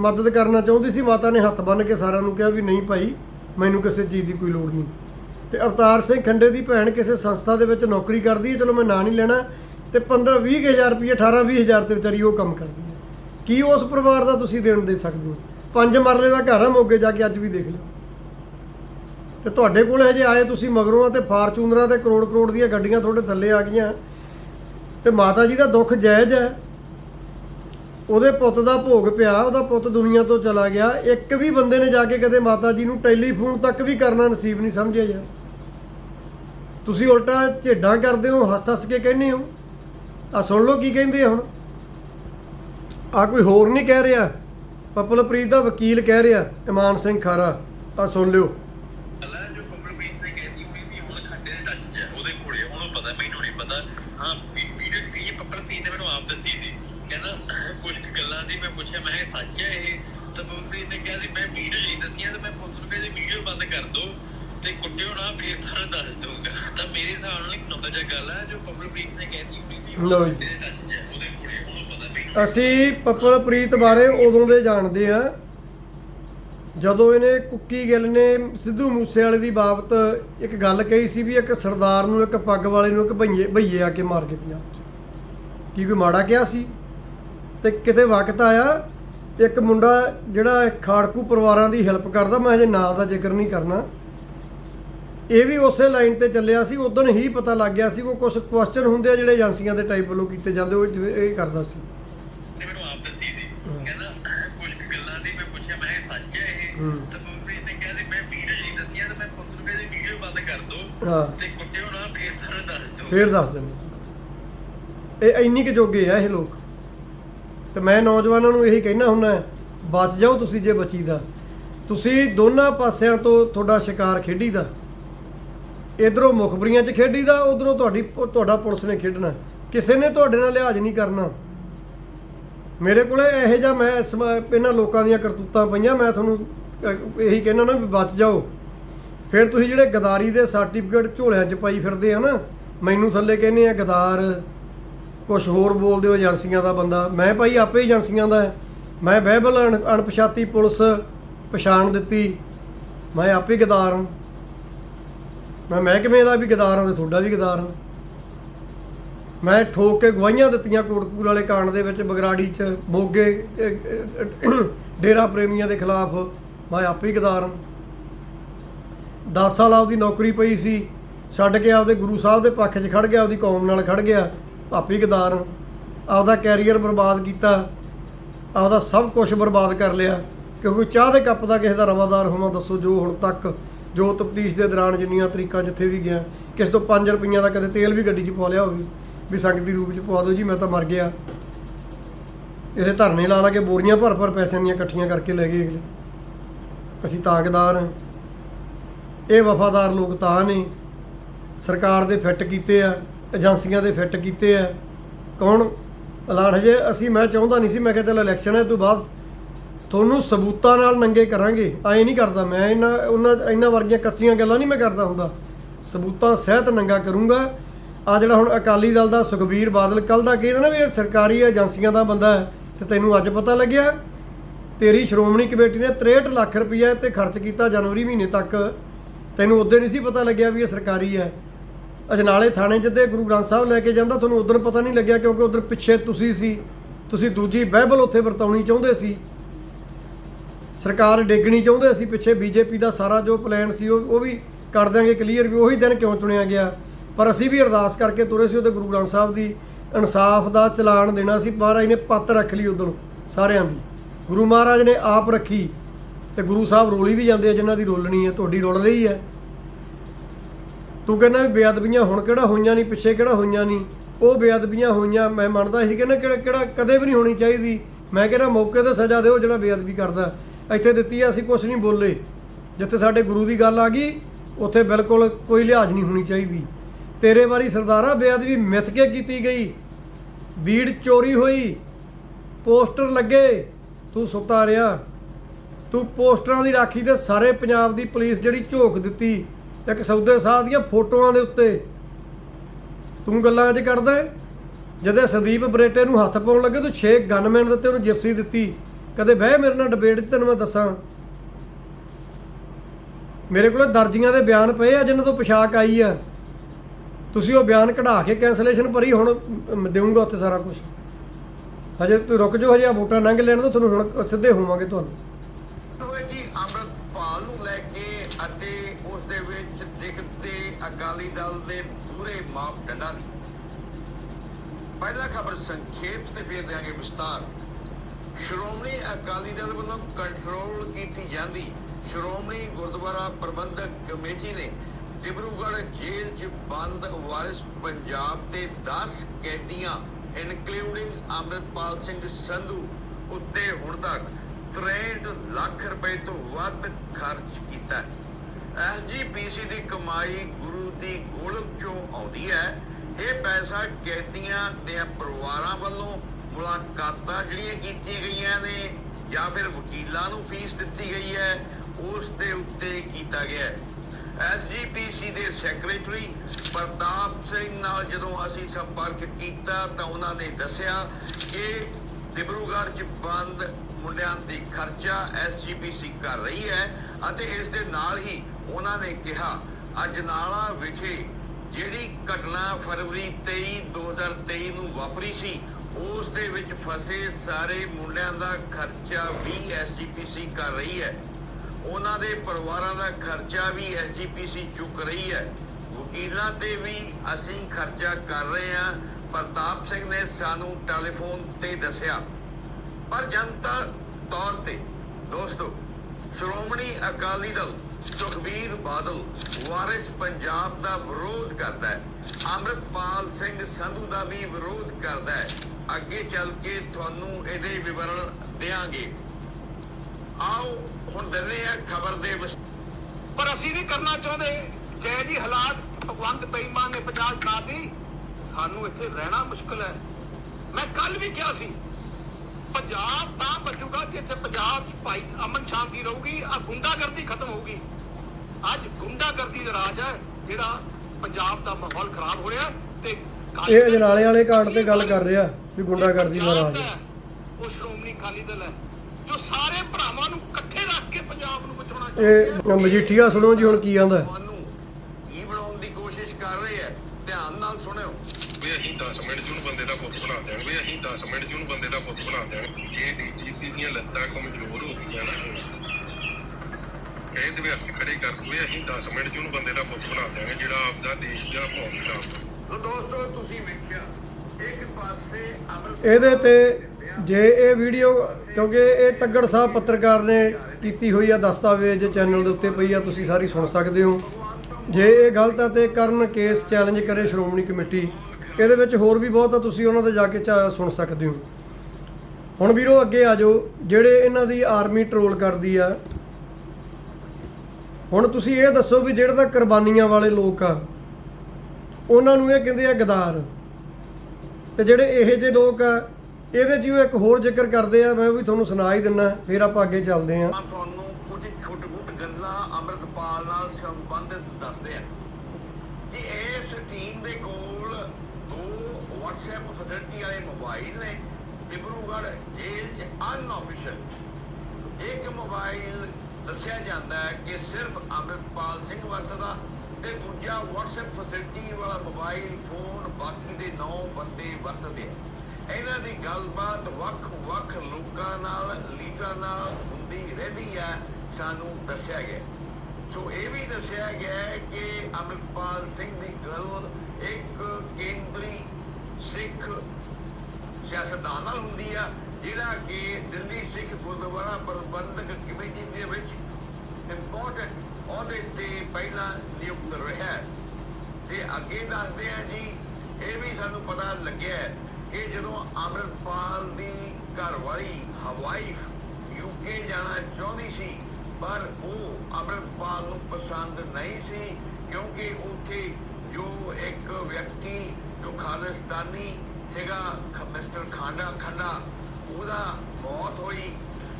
ਮਦਦ ਕਰਨਾ ਚਾਹੁੰਦੀ ਸੀ। ਮਾਤਾ ਨੇ ਹੱਥ ਬੰਨ੍ਹ ਕੇ ਸਾਰਿਆਂ ਨੂੰ ਕਿਹਾ ਵੀ ਨਹੀਂ ਭਾਈ, ਮੈਨੂੰ ਕਿਸੇ ਚੀਜ਼ ਦੀ ਕੋਈ ਲੋੜ ਨਹੀਂ। ਤੇ ਅਵਤਾਰ ਸਿੰਘ ਖੰਡੇ ਦੀ ਭੈਣ ਕਿਸੇ ਸੰਸਥਾ ਦੇ ਵਿੱਚ ਨੌਕਰੀ ਕਰਦੀ ਹੈ, ਚਲੋ ਮੈਂ ਨਾਂ ਨਹੀਂ ਲੈਣਾ। ਤੇ 15 20 ਹਜ਼ਾਰ ਰੁਪਏ 18 20 ਹਜ਼ਾਰ ਤੇ ਵਿਚਾਰੀ ਉਹ ਕੰਮ ਕਰਦੀ ਹੈ। ਕੀ ਉਸ ਪਰਿਵਾਰ ਦਾ ਤੁਸੀਂ ਦੇਣ ਦੇ ਸਕਦੇ ਹੋ? ਪੰਜ ਮਰਲੇ ਦਾ ਘਰ ਆ ਮੋਗੇ ਜਾ ਕੇ, ਅੱਜ ਵੀ ਦੇਖ ਲਿਓ। ਤੇ ਤੁਹਾਡੇ ਕੋਲ ਹਜੇ ਆਏ ਤੁਸੀਂ ਮਗਰੋਂ ਆ ਤੇ ਫਾਰਚੂਨਰਾਂ ਤੇ ਕਰੋੜ ਕਰੋੜ ਦੀਆਂ ਗੱਡੀਆਂ ਤੁਹਾਡੇ ਥੱਲੇ ਆ ਗਈਆਂ। ਤੇ ਮਾਤਾ ਜੀ ਦਾ ਦੁੱਖ ਜਾਇਜ਼ ਹੈ। ਉਹਦੇ ਪੁੱਤ ਦਾ ਭੋਗ ਪਿਆ, ਉਹਦਾ ਪੁੱਤ ਦੁਨੀਆ ਤੋਂ ਚਲਾ ਗਿਆ। ਇੱਕ ਵੀ ਬੰਦੇ ਨੇ ਜਾ ਕੇ ਕਦੇ ਮਾਤਾ ਜੀ ਨੂੰ ਟੈਲੀਫੋਨ ਤੱਕ ਵੀ ਕਰਨਾ ਨਸੀਬ ਨਹੀਂ ਸਮਝਿਆ ਯਾਰ। ਤੁਸੀਂ ਉਲਟਾ ਝੇਡਾਂ ਕਰਦੇ ਹੋ ਹੱਸ ਹੱਸ ਕੇ ਕਹਿੰਦੇ ਹੋ। ਆ ਸੁਣ ਲਓ ਕੀ ਕਹਿੰਦੇ ਆ ਹੁਣ। ਆ ਕੋਈ ਹੋਰ ਨਹੀਂ ਕਹਿ ਰਿਹਾ। ਪਪਲਪ੍ਰੀਤ ਦਾ ਵਕੀਲ ਕਹਿ ਰਿਹਾ, ਇਮਾਨ ਸਿੰਘ ਖਾਰਾ। ਆ ਸੁਣ ਲਿਓ। ਫਿਰ ਤੁਹਾਨੂੰ ਦੱਸ ਦਊਂਗਾ। ਤਾਂ ਮੇਰੇ ਹਿਸਾਬ ਨਾਲ ਇੱਕ ਨੰਬਰ ਜਿਹਾ ਗੱਲ ਹੈ ਜੋ ਪਪਲਪ੍ਰੀਤ ਨੇ ਕਹਿਤੀ ਵੀ ਲਓ ਹੁਣ ਜੀ। ਟੱਚ 'ਚ ਉਹਦੇ ਕੋਲੇ ਉਹਨੂੰ ਪਤਾ ਮੈਨੂੰ ਅਸੀਂ ਪਪਲਪ੍ਰੀਤ ਬਾਰੇ ਉਦੋਂ ਦੇ ਜਾਣਦੇ ਆ ਜਦੋਂ ਇਹਨੇ ਕੁੱਕੀ ਗਿੱਲ ਨੇ ਸਿੱਧੂ ਮੂਸੇਵਾਲੇ ਦੀ ਬਾਬਤ ਇੱਕ ਗੱਲ ਕਹੀ ਸੀ ਵੀ ਇੱਕ ਸਰਦਾਰ ਨੂੰ ਇੱਕ ਪੱਗ ਵਾਲੇ ਨੂੰ ਇੱਕ ਭਈਏ ਭਈਏ ਆ ਕੇ ਮਾਰ ਕੇ ਪੰਜਾਬ 'ਚ। ਕੀ ਕੋਈ ਮਾੜਾ ਕਿਹਾ ਸੀ? ਤੇ ਕਿਤੇ ਵਕਤ ਆਇਆ ਇੱਕ ਮੁੰਡਾ ਜਿਹੜਾ ਖਾੜਕੂ ਪਰਿਵਾਰਾਂ ਦੀ ਹੈਲਪ ਕਰਦਾ ਮੈਂ ਹਜੇ ਨਾਂ ਦਾ ਜ਼ਿਕਰ ਨਹੀਂ ਕਰਨਾ। ਇਹ ਵੀ ਉਸੇ ਲਾਈਨ ਤੇ ਚੱਲਿਆ ਸੀ ਉਦੋਂ ਹੀ ਪਤਾ ਲੱਗ ਗਿਆ ਸੀ ਉਹ ਕੁਝ ਕੁਐਸਚਨ ਹੁੰਦੇ ਆ ਜਿਹੜੇ ਏਜੰਸੀਆਂ ਦੇ ਟਾਈਪ ਵੱਲੋਂ ਕੀਤੇ ਜਾਂਦੇ ਉਹ ਇਹ ਕਰਦਾ ਸੀ। ਤੇ ਮੈਨੂੰ ਆਪ ਦੱਸੀ ਸੀ। ਹਾਂ। ਕਹਿੰਦਾ ਕੁਝ ਕੁ ਗੱਲਾਂ ਸੀ ਮੈਂ ਪੁੱਛਿਆ ਮੈਂ ਇਹ ਸੱਚ ਹੈ ਇਹ? ਹੂੰ। ਤਾਂ ਪਪਲਪ੍ਰੀਤ ਨੇ ਕਿਹਾ ਸੀ ਮੈਂ ਵੀਡੀਓ 'ਚ ਨਹੀਂ ਦੱਸੀਆਂ ਤੇ ਮੈਂ ਪੁਲਿਸ ਨੂੰ ਕਿਹਾ ਜੀ ਵੀਡੀਓ ਬੰਦ ਕਰ ਦਿਓ ਹਾਂ। ਤੇ ਕੁੱਟਿਓ ਨਾ ਫਿਰ ਤੁਹਾਨੂੰ ਦੱਸ ਦਊਂਗਾ ਫੇਰ ਦੱਸ ਦਿੰਦੇ ਇਹ ਇੰਨੀ ਕੁ ਜੋਗੇ ਆ ਇਹ ਲੋਕ। ਤੇ ਮੈਂ ਨੌਜਵਾਨਾਂ ਨੂੰ ਇਹੀ ਕਹਿਣਾ ਹੁੰਦਾ ਬਚ ਜਾਓ ਤੁਸੀਂ ਜੇ ਬਚੀਦਾ। ਤੁਸੀਂ ਦੋਨਾਂ ਪਾਸਿਆਂ ਤੋਂ ਤੁਹਾਡਾ ਸ਼ਿਕਾਰ ਖੇਡੀਦਾ। ਇਧਰੋਂ ਮੁਖਬਰੀਆਂ 'ਚ ਖੇਡੀਦਾ, ਉਧਰੋਂ ਤੁਹਾਡੀ ਤੁਹਾਡਾ ਪੁਲਿਸ ਨੇ ਖੇਡਣਾ। ਕਿਸੇ ਨੇ ਤੁਹਾਡੇ ਨਾਲ ਲਿਹਾਜ਼ ਨਹੀਂ ਕਰਨਾ। ਮੇਰੇ ਕੋਲੇ ਇਹੋ ਜਿਹਾ ਮੈਂ ਸਮਾ- ਇਹਨਾਂ ਲੋਕਾਂ ਦੀਆਂ ਕਰਤੂਤਾਂ ਪਈਆਂ, ਮੈਂ ਤੁਹਾਨੂੰ ਇਹੀ ਕਹਿਣਾ ਨਾ ਵੀ ਬਚ ਜਾਓ। ਫਿਰ ਤੁਸੀਂ ਜਿਹੜੇ ਗਦਾਰੀ ਦੇ ਸਰਟੀਫਿਕੇਟ ਝੋਲਿਆਂ 'ਚ ਪਾਈ ਫਿਰਦੇ ਆ ਨਾ, ਮੈਨੂੰ ਥੱਲੇ ਕਹਿੰਦੇ ਆ, ਗਦਾਰ ਕੁਝ ਹੋਰ ਬੋਲਦੇ ਹੋ ਏਜੰਸੀਆਂ ਦਾ ਬੰਦਾ। ਮੈਂ ਭਾਈ ਆਪੇ ਏਜੰਸੀਆਂ ਦਾ ਮੈਂ ਬਹਿਬਲ ਅਣ- ਅਣਪਛਾਤੀ ਪੁਲਿਸ ਪਛਾਣ ਦਿੱਤੀ। ਮੈਂ ਆਪੇ ਗਦਾਰ ਹਾਂ। ਮੈਂ ਮਹਿਕਮੇ ਦਾ ਵੀ ਗਦਾਰ ਹਾਂ ਤੇ ਤੁਹਾਡਾ ਵੀ ਗਦਾਰ ਹਾਂ। ਮੈਂ ਠੋਕ ਕੇ ਗਵਾਹੀਆਂ ਦਿੱਤੀਆਂ ਕੋਟਕਪੂਰ ਵਾਲੇ ਕਾਂਡ ਦੇ ਵਿੱਚ, ਬਗਰਾੜੀ 'ਚ, ਮੋਗੇ ਡੇਰਾ ਪ੍ਰੇਮੀਆਂ ਦੇ ਖਿਲਾਫ ਮੈਂ ਆਪੇ ਹੀ ਗਦਾਰ ਹਾਂ। 10 ਸਾਲ ਆਪਦੀ ਨੌਕਰੀ ਪਈ ਸੀ, ਛੱਡ ਕੇ ਆਪਦੇ ਗੁਰੂ ਸਾਹਿਬ ਦੇ ਪੱਖ 'ਚ ਖੜ ਗਿਆ, ਆਪਦੀ ਕੌਮ ਨਾਲ ਖੜ ਗਿਆ, ਆਪੇ ਹੀ ਗਦਾਰ ਹਾਂ। ਆਪਦਾ ਕੈਰੀਅਰ ਬਰਬਾਦ ਕੀਤਾ, ਆਪਦਾ ਸਭ ਕੁਝ ਬਰਬਾਦ ਕਰ ਲਿਆ, ਕਿਉਂਕਿ ਚਾਹ ਦੇ ਕੱਪ ਦਾ ਕਿਸੇ ਦਾ ਰਵਾਦਾਰ ਹੋਵਾਂ, ਦੱਸੋ ਜੋ ਹੁਣ ਤੱਕ ਜੋ ਤਫਤੀਸ਼ ਦੇ ਦੌਰਾਨ ਜਿੰਨੀਆਂ ਤਰੀਕਾਂ ਜਿੱਥੇ ਵੀ ਗਿਆ ਕਿਸ ਤੋਂ 5 ਰੁਪਈਆਂ ਦਾ ਕਦੇ ਤੇਲ ਵੀ ਗੱਡੀ 'ਚ ਪਵਾ ਲਿਆ ਹੋਵੇ, ਵੀ ਸੰਗਤ ਦੀ ਰੂਪ 'ਚ ਪਵਾ ਦਿਓ ਜੀ, ਮੈਂ ਤਾਂ ਮਰ ਗਿਆ। ਇਹਦੇ ਧਰਨੇ ਲਾ ਲਾ ਕੇ ਬੋਰੀਆਂ ਭਰ ਭਰ ਪੈਸਿਆਂ ਦੀਆਂ ਇਕੱਠੀਆਂ ਕਰਕੇ ਲੈ ਗਏ ਅਗਲੇ। ਅਸੀਂ ਤਾਕਦਾਰ ਹਾਂ। ਇਹ ਵਫਾਦਾਰ ਲੋਕ ਤਾਂ ਨੇ। ਸਰਕਾਰ ਦੇ ਫਿੱਟ ਕੀਤੇ ਆ, ਏਜੰਸੀਆਂ ਦੇ ਫਿੱਟ ਕੀਤੇ ਆ। ਕੌਣ? ਐਲਾਨ ਹਜੇ ਅਸੀਂ, ਮੈਂ ਚਾਹੁੰਦਾ ਨਹੀਂ ਸੀ, ਮੈਂ ਕਿਹਾ ਚੱਲ ਇਲੈਕਸ਼ਨ ਹੈ ਤੋਂ ਬਾਅਦ ਤੁਹਾਨੂੰ ਸਬੂਤਾਂ ਨਾਲ ਨੰਗੇ ਕਰਾਂਗੇ। ਐਂ ਨਹੀਂ ਕਰਦਾ ਮੈਂ। ਇਹਨਾਂ ਉਹਨਾਂ ਇਹਨਾਂ ਵਰਗੀਆਂ ਕੱਚੀਆਂ ਗੱਲਾਂ ਨਹੀਂ ਮੈਂ ਕਰਦਾ ਹੁੰਦਾ। ਸਬੂਤਾਂ ਸਹਿਤ ਨੰਗਾ ਕਰੂੰਗਾ। ਆ ਜਿਹੜਾ ਹੁਣ ਅਕਾਲੀ ਦਲ ਦਾ ਸੁਖਬੀਰ ਬਾਦਲ ਕੱਲ ਦਾ ਕਹਿੰਦਾ ਨਾ ਵੀ ਇਹ ਸਰਕਾਰੀ ਏਜੰਸੀਆਂ ਦਾ ਬੰਦਾ ਹੈ ਤੇ ਤੈਨੂੰ ਅੱਜ ਪਤਾ ਲੱਗਿਆ। ਤੇਰੀ ਸ਼੍ਰੋਮਣੀ ਕਮੇਟੀ ਨੇ 63 ਲੱਖ ਰੁਪਈਆ ਤੇ ਖਰਚ ਕੀਤਾ ਜਨਵਰੀ ਮਹੀਨੇ ਤੱਕ। ਤੈਨੂੰ ਉਦੋਂ ਨਹੀਂ ਸੀ ਪਤਾ ਲੱਗਿਆ ਵੀ ਇਹ ਸਰਕਾਰੀ ਹੈ। ਅਜਨਾਲੇ ਥਾਣੇ ਜਿੱਦੇ ਗੁਰੂ ਗ੍ਰੰਥ ਸਾਹਿਬ ਲੈ ਕੇ ਜਾਂਦਾ, ਤੁਹਾਨੂੰ ਉਦੋਂ ਪਤਾ ਨਹੀਂ ਲੱਗਿਆ ਕਿਉਂਕਿ ਉਧਰ ਪਿੱਛੇ ਤੁਸੀਂ ਸੀ। ਤੁਸੀਂ ਦੂਜੀ ਬਾਈਬਲ ਉੱਥੇ ਵਰਤਾਉਣੀ ਚਾਹੁੰਦੇ ਸੀ। ਸਰਕਾਰ ਡੇਗਣੀ ਚਾਹੁੰਦੇ, ਅਸੀਂ ਪਿੱਛੇ ਬੀਜੇਪੀ ਦਾ ਸਾਰਾ ਜੋ ਪਲਾਨ ਸੀ, ਉਹ ਉਹ ਵੀ ਕਰ ਦਿਆਂਗੇ ਕਲੀਅਰ ਵੀ ਉਹੀ ਦਿਨ ਕਿਉਂ ਚੁਣਿਆ ਗਿਆ। ਪਰ ਅਸੀਂ ਵੀ ਅਰਦਾਸ ਕਰਕੇ ਤੁਰੇ ਸੀ ਉਹਦੇ ਗੁਰੂ ਗ੍ਰੰਥ ਸਾਹਿਬ ਦੀ। ਇਨਸਾਫ ਦਾ ਚਲਾਨ ਦੇਣਾ ਸੀ, ਮਹਾਰਾਜ ਨੇ ਪੱਤ ਰੱਖ ਲਈ ਉਦੋਂ ਸਾਰਿਆਂ ਦੀ। ਗੁਰੂ ਮਹਾਰਾਜ ਨੇ ਆਪ ਰੱਖੀ ਤੇ ਗੁਰੂ ਸਾਹਿਬ ਰੋਲੀ ਵੀ ਜਾਂਦੇ ਆ, ਜਿਨ੍ਹਾਂ ਦੀ ਰੋਲਣੀ ਹੈ ਤੁਹਾਡੀ ਰੋਲ ਰਹੀ ਹੈ ਤੂੰ ਕਹਿੰਦਾ ਵੀ ਬੇਅਦਬੀਆਂ ਹੁਣ ਕਿਹੜਾ ਹੋਈਆਂ ਨਹੀਂ, ਪਿੱਛੇ ਕਿਹੜਾ ਹੋਈਆਂ ਨਹੀਂ? ਉਹ ਬੇਅਦਬੀਆਂ ਹੋਈਆਂ, ਮੈਂ ਮੰਨਦਾ ਸੀ ਕਹਿੰਦਾ ਕਿਹੜਾ ਕਿਹੜਾ ਕਦੇ ਵੀ ਨਹੀਂ ਹੋਣੀ ਚਾਹੀਦੀ। ਮੈਂ ਕਹਿੰਦਾ ਮੌਕੇ ਤੇ ਸਜ਼ਾ ਦਿਓ ਜਿਹੜਾ ਬੇਅਦਬੀ ਕਰਦਾ। ਇੱਥੇ ਦਿੱਤੀ ਆ, ਅਸੀਂ ਕੁਝ ਨਹੀਂ ਬੋਲੇ। ਜਿੱਥੇ ਸਾਡੇ ਗੁਰੂ ਦੀ ਗੱਲ ਆ ਗਈ, ਉੱਥੇ ਬਿਲਕੁਲ ਕੋਈ ਲਿਹਾਜ਼ ਨਹੀਂ ਹੋਣੀ ਚਾਹੀਦੀ। ਤੇਰੇ ਵਾਰੀ ਸਰਦਾਰਾ ਬੇਅਦਬੀ ਮਿੱਥ ਕੇ ਕੀਤੀ ਗਈ। ਬੀੜ ਚੋਰੀ ਹੋਈ, ਪੋਸਟਰ ਲੱਗੇ, ਤੂੰ ਸੁੱਤਾ ਰਿਹਾ। ਤੂੰ ਪੋਸਟਰਾਂ ਦੀ ਰਾਖੀ ਤੇ ਸਾਰੇ ਪੰਜਾਬ ਦੀ ਪੁਲਿਸ ਜਿਹੜੀ ਝੋਕ ਦਿੱਤੀ, ਇੱਕ ਸੌਦੇ ਸਾਹ ਦੀਆਂ ਫੋਟੋਆਂ ਦੇ ਉੱਤੇ। ਤੂੰ ਗੱਲਾਂ ਅੱਜ ਕਰਦਾ ਹੈ? ਜਦੇ ਸੰਦੀਪ ਬਰੇਟੇ ਨੂੰ ਹੱਥ ਪਾਉਣ ਲੱਗੇ, ਤੂੰ 6 ਗਨਮੈਨ ਦਿੱਤੇ ਉਹਨੂੰ ਜਿਪਸੀ ਦਿੱਤੀ। ਕਦੇ ਬਹਿ ਮੇਰੇ ਨਾਲ ਡਿਬੇਟ ਤੈਨੂੰ ਮੈਂ ਦੱਸਾਂ। ਮੇਰੇ ਕੋਲ ਦਰਜੀਆਂ ਦੇ ਬਿਆਨ ਪਏ ਆ ਜਿਨ੍ਹਾਂ ਤੋਂ ਪੋਸ਼ਾਕ ਆਈ ਆ। ਤੁਸੀਂ ਉਹ ਬਿਆਨ ਕਢਾ ਕੇ ਕੈਂਸਲੇਸ਼ਨ ਭਰੀ ਹੁਣ ਅਮ, ਦੇਵਾਂਗਾ ਉੱਥੇ ਸਾਰਾ ਕੁਝ ਹਜੇ ਤੂੰ ਰੁਕ ਜਾਓ ਹਜੇ ਆਹ ਵੋਟਾਂ ਲੰਘ ਲੈਣ ਤੋਂ ਤੁਹਾਨੂੰ ਹੁਣ ਸਿੱਧੇ ਹੋਵਾਂਗੇ ਤੁਹਾਨੂੰ। ਹੋਏ ਜੀ ਅੰਮ੍ਰਿਤਪਾਲ ਨੂੰ ਲੈ ਕੇ ਅਤੇ ਉਸ ਦੇ ਵਿੱਚ ਦਿਖਦੇ ਅਕਾਲੀ ਦਲ ਦੇ ਪੂਰੇ ਮਾਪਦੰਡਾਂ ਦੀ। ਪਹਿਲਾ ਖਬਰ ਸੰਖੇਪ 'ਚ ਤੇ ਫਿਰ ਦਿਆਂਗੇ ਵਿਸਤਾਰ। ਸ਼੍ਰੋਮਣੀ ਅਕਾਲੀ ਦਲ ਵੱਲੋਂ ਕੰਟਰੋਲ ਕੀਤੀ ਜਾਂਦੀ। ਸ਼੍ਰੋਮਣੀ ਗੁਰਦੁਆਰਾ ਪ੍ਰਬੰਧਕ ਕਮੇਟੀ ਨੇ ਡਿਬਰੂਗੜ੍ਹ ਜੇਲ੍ਹ 'ਚ ਬੰਦ ਵਾਰਿਸ ਪੰਜਾਬ ਤੇ 10 ਕੈਦੀਆਂ ਇਨਕਲੂਡਿੰਗ ਅੰਮ੍ਰਿਤਪਾਲ ਸਿੰਘ ਸੰਧੂ, ਉੱਤੇ ਹੁਣ ਤੱਕ 63 ਲੱਖ ਰੁਪਏ ਤੋਂ ਵੱਧ ਖਰਚ ਕੀਤਾ ਹੈ। ਐਸਜੀਪੀਸੀ ਦੀ ਕਮਾਈ ਗੁਰੂ ਦੀ ਗੋਲਕ ਚੋਂ ਆਉਂਦੀ ਹੈ। ਇਹ ਪੈਸਾ ਕੈਦੀਆਂ ਦੇ ਪਰਿਵਾਰਾਂ ਵੱਲੋਂ ਮੁਲਾਕਾਤਾਂ ਜਿਹੜੀਆਂ ਕੀਤੀਆਂ ਗਈਆਂ ਨੇ ਜਾਂ ਫਿਰ ਵਕੀਲਾਂ ਨੂੰ ਫੀਸ ਦਿੱਤੀ ਗਈ ਹੈ, ਉਸ ਦੇ ਉੱਤੇ ਕੀਤਾ ਗਿਆ ਹੈ। ਐਸਜੀਪੀਸੀ ਦੇ ਸੈਕਟਰੀ ਪ੍ਰਤਾਪ ਸਿੰਘ ਨਾਲ ਜਦੋਂ ਅਸੀਂ ਸੰਪਰਕ ਕੀਤਾ ਤਾਂ ਉਹਨਾਂ ਨੇ ਦੱਸਿਆ ਕਿ ਦਿਬਰੂਗੜ੍ਹ 'ਚ ਬੰਦ ਮੁੰਡਿਆਂ ਤੇ ਖਰਚਾ ਐਸਜੀਪੀਸੀ ਕਰ ਰਹੀ ਹੈ ਅਤੇ ਇਸ ਦੇ ਨਾਲ ਹੀ ਉਹਨਾਂ ਨੇ ਕਿਹਾ ਅਜਨਾਲਾ ਵਿਖੇ ਜਿਹੜੀ ਘਟਨਾ ਫਰਵਰੀ 23 2023 ਨੂੰ ਵਾਪਰੀ ਸੀ ਉਸ ਦੇ ਵਿੱਚ ਫਸੇ ਸਾਰੇ ਮੁੰਡਿਆਂ ਦਾ ਖਰਚਾ ਵੀ ਐਸਜੀਪੀਸੀ ਕਰ ਰਹੀ ਹੈ। ਉਹਨਾਂ ਦੇ ਪਰਿਵਾਰਾਂ ਦਾ ਖਰਚਾ ਵੀ ਐਸਜੀਪੀਸੀ ਚੁੱਕ ਰਹੀ ਹੈ। ਵਕੀਲਾਂ ਤੇ ਵੀ ਅਸੀਂ ਖਰਚਾ ਕਰ ਰਹੇ ਹਾਂ। ਪ੍ਰਤਾਪ ਸਿੰਘ ਨੇ ਸਾਨੂੰ ਟੈਲੀਫੋਨ ਤੇ ਦੱਸਿਆ। ਪਰ ਜਨਤਾ ਤੌਰ ਤੇ ਦੋਸਤੋ, ਸ਼੍ਰੋਮਣੀ ਅਕਾਲੀ ਦਲ ਸੁਖਬੀਰ ਬਾਦਲ ਵਾਰਿਸ ਪੰਜਾਬ ਦਾ ਵਿਰੋਧ ਕਰਦਾ ਹੈ। ਅੰਮ੍ਰਿਤਪਾਲ ਸਿੰਘ ਸੰਧੂ ਦਾ ਵੀ ਵਿਰੋਧ ਕਰਦਾ ਹੈ। ਅੱਗੇ ਚੱਲ ਕੇ ਤੁਹਾਨੂੰ ਇਹਦੇ ਵਿਵਰਣ ਦੇਾਂਗੇ ਆਓ, ਹੁਣ ਦਿੰਦੇ ਆ ਖਬਰ ਦੇ ਪਰ ਅਸੀਂ ਨਹੀਂ ਕਰਨਾ ਚਾਹੁੰਦੇ। ਜੈ ਜੀ ਹਾਲਾਤ, ਭਗਵੰਤ ਬੇਈਮਾਨ ਨੇ ਪੰਜਾਬ ਬਣਾਤੀ ਸਾਨੂੰ ਇੱਥੇ ਰਹਿਣਾ ਮੁਸ਼ਕਲ ਹੈ। ਮੈਂ ਕੱਲ ਵੀ ਕਿਹਾ ਸੀ ਪੰਜਾਬ ਤਾਂ ਬਚੂਗਾ ਜੇ ਇੱਥੇ ਪੰਜਾਬ 'ਚ ਭਾਈ ਅਮਨ ਸ਼ਾਂਤੀ ਰਹੂਗੀ ਆ ਗੁੰਡਾਗਰਦੀ ਖਤਮ ਹੋਊਗੀ। ਅੱਜ ਗੁੰਡਾਗਰਦੀ ਦਾ ਰਾਜ ਹੈ ਜਿਹੜਾ ਪੰਜਾਬ ਦਾ ਮਾਹੌਲ ਖਰਾਬ ਹੋ ਰਿਹਾ ਤੇ ਅਕਾਲੀ ਇਹ ਦਲ- ਅਜਨਾਲੇ ਵਾਲੇ ਕਾਂਡ ਤੇ ਗੱਲ ਕਰ ਰਿਹਾ ਵੀ ਗੁੰਡਾਗਰਦੀ ਦਾ ਰਾਜ ਉਹ ਸ਼੍ਰੋਮਣੀ ਅਕਾਲੀ ਦਲ ਹੈ ਜੋ ਸਾਰੇ ਭਰਾਵਾਂ ਨੂੰ ਇਕੱਠੇ ਰੱਖ ਕੇ ਪੰਜਾਬ ਨੂੰ ਬਚਾਉਣਾ ਚਾਹੁੰਦੇ ਇਹ ਮਜੀਠੀਆ ਸੁਣੋ ਜੀ ਹੁਣ ਕੀ ਆਂਦਾ। ਤੁਹਾਨੂੰ ਕੀ ਬਣਾਉਣ ਦੀ ਕੋਸ਼ਿਸ਼ ਕਰ ਰਹੇ ਹੈ ਧਿਆਨ ਨਾਲ ਸੁਣਿਓ। ਵੀ ਅਸੀਂ 10 ਮਿੰਟ ਜੂਨ ਬੰਦੇ ਦਾ ਪੁੱਤ ਬਣਾ ਦਿਆਂਗੇ ਵੀ ਅਸੀਂ 10 ਮਿੰਟ ਜੂਨ ਪੁੱਤ ਬਣਾ ਦਿਆਂਗੇ ਜੇ ਡੀਜੀਪੀ ਦੀਆਂ ਲੱਤਾਂ ਕਮਜ਼ੋਰ ਹੋ ਗਈਆਂ ਨਾ ਕਹਿੰਦੇ ਵੀ ਹੱਥ ਖੜੇ ਕਰ ਦੂਏ ਅਸੀਂ 10 ਮਿੰਟ ਜੂਨ ਬੰਦੇ ਦਾ ਪੁੱਤ ਬਣਾ ਦਿਆਂਗੇ ਜਿਹੜਾ ਆਪਦਾ ਦੇਸ਼ ਦਾ ਭੌਂਕਦਾ ਸੋ ਦੋਸਤੋ ਤੁਸੀਂ ਵੇਖਿਆ ਇੱਕ ਪਾਸੇ ਅਮਰ ਇਹਦੇ ਤੇ ਜੇ ਇਹ ਵੀਡੀਓ ਕਿਉਂਕਿ ਇਹ ਤੱਗੜ ਸਾਹਿਬ ਪੱਤਰਕਾਰ ਨੇ ਕੀਤੀ ਹੋਈ ਆ ਦਸਤਾਵੇਜ਼ ਚੈਨਲ ਦੇ ਉੱਤੇ ਪਈ ਆ ਤੁਸੀਂ ਸਾਰੀ ਸੁਣ ਸਕਦੇ ਹੋ। ਜੇ ਇਹ ਗਲਤ ਆ ਤੇ ਕਰਨ ਕੇਸ ਚੈਲੰਜ ਕਰੇ ਸ਼੍ਰੋਮਣੀ ਕਮੇਟੀ। ਇਹਦੇ ਵਿੱਚ ਹੋਰ ਵੀ ਬਹੁਤ ਆ ਤੁਸੀਂ ਉਹਨਾਂ ਦੇ ਜਾ ਕੇ ਚਾ- ਸੁਣ ਸਕਦੇ ਹੋ। ਹੁਣ ਵੀਰੋ ਅੱਗੇ ਆ ਜਾਓ, ਜਿਹੜੇ ਇਹਨਾਂ ਦੀ ਆਰਮੀ ਟਰੋਲ ਕਰਦੀ ਆ। ਹੁਣ ਤੁਸੀਂ ਇਹ ਦੱਸੋ ਵੀ ਜਿਹੜੇ ਤਾਂ ਕੁਰਬਾਨੀਆਂ ਵਾਲੇ ਲੋਕ ਆ, ਉਹਨਾਂ ਨੂੰ ਇਹ ਕਹਿੰਦੇ ਆ ਗਦਾਰ। ਤੇ ਜਿਹੜੇ ਇਹੋ ਜਿਹੇ ਲੋਕ ਆ, ਇਹਦੇ 'ਚ ਇੱਕ ਹੋਰ ਜ਼ਿਕਰ ਕਰਦੇ ਆ, ਮੈਂ ਉਹ ਵੀ ਤੁਹਾਨੂੰ ਸੁਣਾ ਹੀ ਦਿੰਨਾ, ਫਿਰ ਆਪਾਂ ਅੱਗੇ ਚੱਲਦੇ ਆ ਤੁਹਾਨੂੰ ਕੁਝ ਛੋਟ-ਛੋਟ ਗੱਲਾਂ ਅੰਮ੍ਰਿਤਪਾਲ ਨਾਲ ਸੰਬੰਧਿਤ ਦੱਸਦੇ ਆ ਕਿ ਇਸ ਟੀਮ ਦੇ ਕੋਲ ਦੋ WhatsApp ਫੈਸਿਲਿਟੀ ਵਾਲੇ ਮੋਬਾਈਲ ਨੇ। ਡਿਬਰੂਗੜ੍ਹ ਜੇਲ੍ਹ 'ਚ ਅਨਆਫੀਸ਼ੀਅਲ ਇੱਕ ਮੋਬਾਈਲ ਦੱਸਿਆ ਜਾਂਦਾ ਹੈ ਕਿ ਸਿਰਫ ਅੰਮ੍ਰਿਤਪਾਲ ਸਿੰਘ ਵਰਤਦਾ ਤੇ ਦੂਜਾ WhatsApp ਫੈਸਿਲਿਟੀ ਵਾਲਾ ਮੋਬਾਈਲ ਫੋਨ ਬਾਕੀ ਦੇ 9 ਬੰਦੇ ਵਰਤਦੇ ਆ। ਇਹਨਾਂ ਦੀ ਗੱਲਬਾਤ ਵੱਖ-ਵੱਖ ਲੋਕਾਂ ਨਾਲ, ਲੀਡਰਾਂ ਨਾਲ ਹੁੰਦੀ ਰਹਿੰਦੀ ਹੈ, ਸਾਨੂੰ ਦੱਸਿਆ ਗਿਆ। ਸੋ ਇਹ ਵੀ ਦੱਸਿਆ ਗਿਆ ਕਿ ਅੰਮ੍ਰਿਤਪਾਲ ਸਿੰਘ ਦੀ ਗੱਲ ਇੱਕ ਕੇਂਦਰੀ ਸਿੱਖ ਸਿਆਸਤਦਾਨ ਨਾਲ ਹੁੰਦੀ ਆ, ਜਿਹੜਾ ਕਿ ਦਿੱਲੀ ਸਿੱਖ ਗੁਰਦੁਆਰਾ ਪ੍ਰਬੰਧਕ ਕਮੇਟੀ ਦੇ ਵਿੱਚ ਇੰਪੋਰਟੈਂਟ ਉਹਦੇ ਤੇ ਪਹਿਲਾਂ ਨਿਯੁਕਤ ਰਿਹਾ ਹੈ। ਤੇ ਅੱਗੇ ਦੱਸਦੇ ਆ ਜੀ, ਇਹ ਵੀ ਸਾਨੂੰ ਪਤਾ ਲੱਗਿਆ ਕਿ ਜਦੋਂ ਅਮਰਪਾਲ ਦੀ ਘਰਵਾਲੀ ਹਵਾਈਫ ਯੂਕੇ ਜਾਣਾ ਚਾਹੁੰਦੀ ਸੀ, ਪਰ ਉਹ ਅਮਰਪਾਲ ਨੂੰ ਪਸੰਦ ਨਹੀਂ ਸੀ, ਕਿਉਂਕਿ ਉੱਥੇ ਜੋ ਇੱਕ ਵਿਅਕਤੀ, ਜੋ ਖਾਲਿਸਤਾਨੀ ਸੀਗਾ ਮਿਸਟਰ ਖਾਨਾ ਖੰਡਾ ਉਹਦਾ ਮੌਤ ਹੋਈ